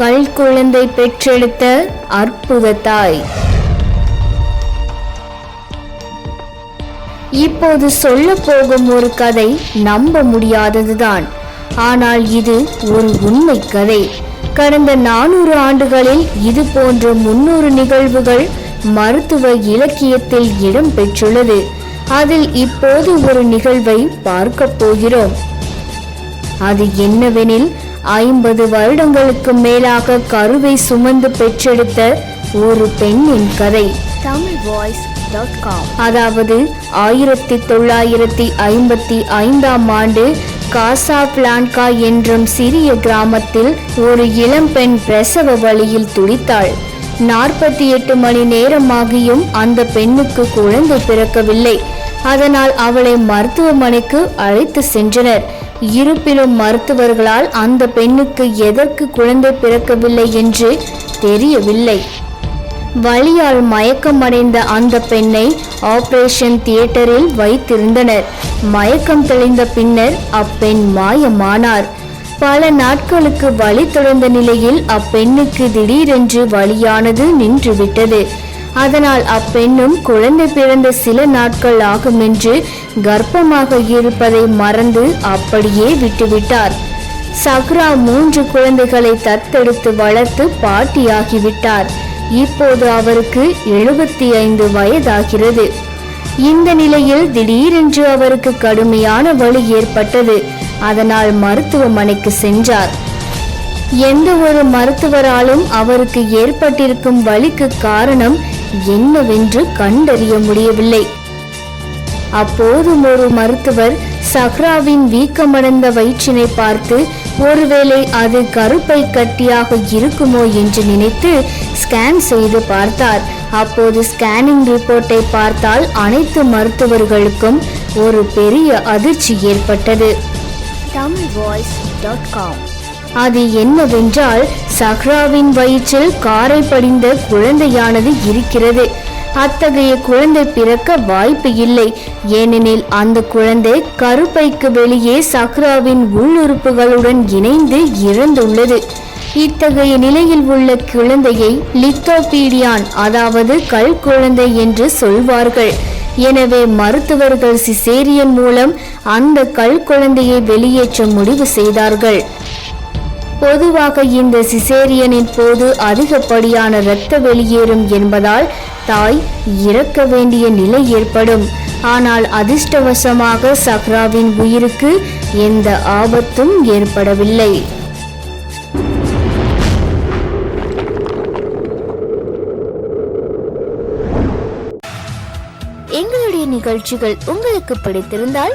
கல் குழந்தை பெற்றெடுத்த அற்புத தாய். இப்போது சொல்ல போகும் ஒரு கதை நம்ப முடியாததுதான். ஆனால் இது ஒரு உண்மை கதை. கடந்த நானூறு ஆண்டுகளில் இது போன்ற முன்னூறு நிகழ்வுகள் மருத்துவ இலக்கியத்தில் இடம் பெற்றுள்ளது. அதில் இப்போது ஒரு நிகழ்வை பார்க்க போகிறோம். அது என்னவெனில் ஐம்பது வருடங்களுக்கு மேலாக கருவை சுமந்து பெற்றெடுத்த ஒரு பெண்ணின் கதை. தமிழ் வாய்ஸ் அதாவது ஆயிரத்தி தொள்ளாயிரத்தி ஐம்பத்தி ஐந்தாம் ஆண்டு காசாப்லான்கா என்றும் சிறிய கிராமத்தில் ஒரு இளம்பெண் பிரசவ வழியில் துடித்தாள். நாற்பத்தி எட்டு மணி நேரமாகியும் அந்த பெண்ணுக்கு குழந்தை பிறக்கவில்லை. அதனால் அவளை மருத்துவமனைக்கு அழைத்து சென்றனர். இருப்பினும் மருத்துவர்களால் அந்த பெண்ணுக்கு எதற்கு குழந்தை பிறக்கவில்லை என்று தெரியவில்லை. வழியால் மயக்கமடைந்த அந்த பெண்ணை ஆபரேஷன் தியேட்டரில் வைத்திருந்தனர். மயக்கம் தெளிந்த பின்னர் அப்பெண் மாயமானார். பல நாட்களுக்கு வழி தொடர்ந்த நிலையில் அப்பெண்ணுக்கு திடீரென்று வழியானது நின்றுவிட்டது. அதனால் அப்பெண்ணும் குழந்தை பிறந்த சில நாட்கள் ஆகும் என்று கர்ப்பமாக இருப்பதை மறந்து அப்படியே விட்டுவிட்டார். சக்ரா மூன்று குழந்தைகளை தத்தெடுத்து வளர்த்து பாட்டியாகிவிட்டார். இப்போது அவருக்கு எழுபத்தி ஐந்து வயதாகிறது. இந்த நிலையில் திடீரென்று அவருக்கு கடுமையான வலி ஏற்பட்டது. அதனால் மருத்துவமனைக்கு சென்றார். எந்த ஒரு மருத்துவராலும் அவருக்கு ஏற்பட்டிருக்கும் வலிக்கு காரணம் என்னவென்று கண்டறிய முடியவில்லை. அப்போதும் ஒரு மருத்துவர் சஹ்ராவின் வீக்கமடைந்த வயிற்றினை பார்த்து ஒருவேளை அது கருப்பை கட்டியாக இருக்குமோ என்று நினைத்து ஸ்கேன் செய்து பார்த்தார். அப்போது ஸ்கேனிங் ரிப்போர்ட்டை பார்த்தால் அனைத்து மருத்துவர்களுக்கும் ஒரு பெரிய அதிர்ச்சி ஏற்பட்டது. தமிழ் வாய்ஸ் டாட் காம் அது என்னவென்றால் சஹ்ராவின் வயிற்றில் காரை படிந்த குழந்தையானது இருக்கிறது. அத்தகைய குழந்தை பிறக்க வாய்ப்பு இல்லை. ஏனெனில் அந்த குழந்தை கருப்பைக்கு வெளியே சக்ராவின் உள்ளுறுப்புகளுடன் இணைந்து இறந்துள்ளது. இத்தகைய நிலையில் உள்ள குழந்தையை லித்தோபீடியான் அதாவது கல் குழந்தை என்று சொல்வார்கள். எனவே மருத்துவர்கள் சிசேரியன் மூலம் அந்த கல் குழந்தையை வெளியேற்ற முடிவு செய்தார்கள். பொதுவாக இந்த சிசேரியனின் போது அதிகப்படியான இரத்த வெளியேறும் என்பதால் தாய் இறக்க வேண்டிய நிலை ஏற்படும். ஆனால் அதிர்ஷ்டவசமாக சக்ராவின் உயிருக்கு எந்த ஆபத்தும் ஏற்படவில்லை. எங்களுடைய நிகழ்ச்சிகள் உங்களுக்கு பிடித்திருந்தால்